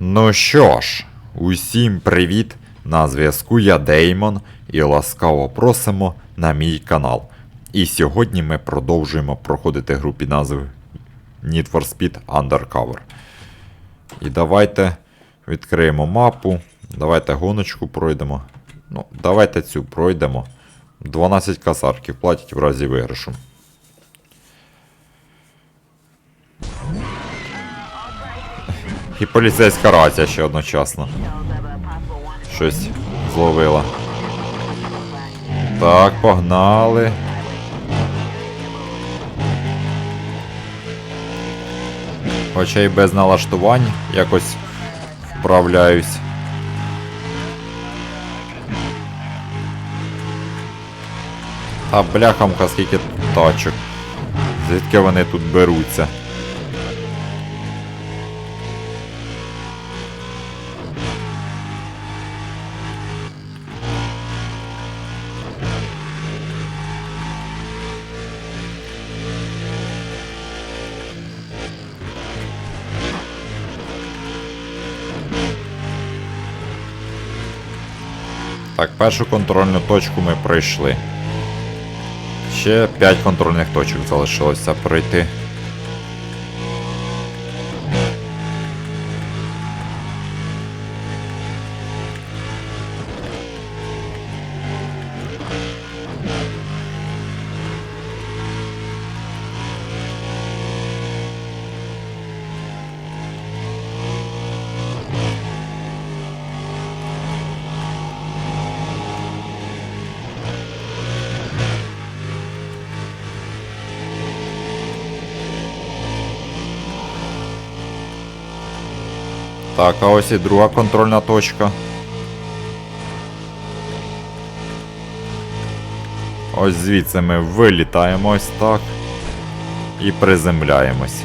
Ну що ж, усім привіт! На зв'язку я Деймон і ласкаво просимо на мій канал. І сьогодні ми продовжуємо проходити гру під назвою Need for Speed Undercover. І давайте відкриємо мапу. Давайте гоночку пройдемо. Ну, давайте цю пройдемо. 12 касарків платять в разі виграшу. І поліцейська рація ще одночасно. Щось зловила. Так, погнали. Хоча й без налаштувань якось вправляюсь. Та бляхамка скільки тачок. Звідки вони тут беруться? Так, першу контрольну точку ми пройшли. Ще 5 контрольних точок залишилося пройти. Так, а ось і друга контрольна точка. Ось звідси ми вилітаємо ось так. І приземляємось.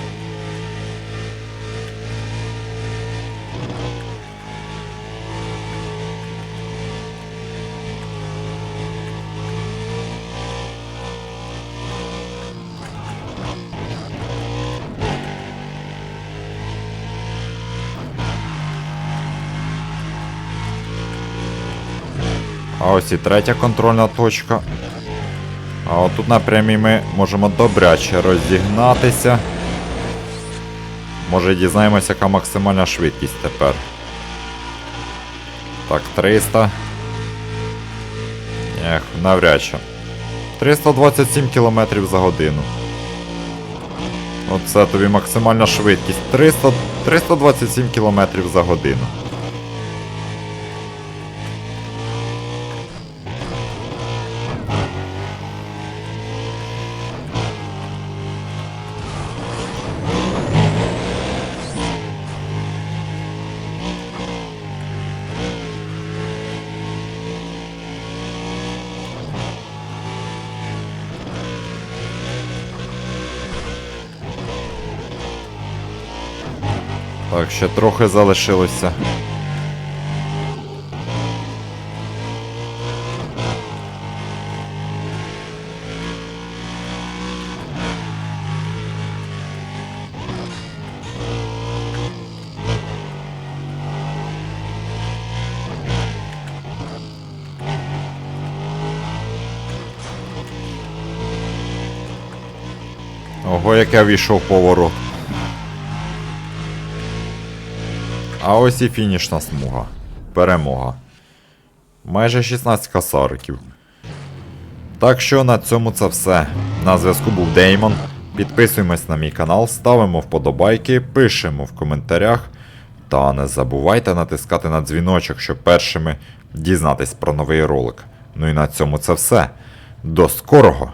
А ось і третя контрольна точка. А от тут на ми можемо добряче розігнатися. Може дізнаємося, яка максимальна швидкість тепер. Так, 300. Ех, навряд чи. 327 км за годину. Оце тобі максимальна швидкість. 300, 327 км за годину. Так, ще трохи залишилося. Ого, як я війшов поворот. А ось і фінішна смуга. Перемога. Майже 16 касариків. Так що на цьому це все. На зв'язку був Деймон. Підписуємось на мій канал, ставимо вподобайки, пишемо в коментарях. Та не забувайте натискати на дзвіночок, щоб першими дізнатись про новий ролик. Ну і на цьому це все. До скорого!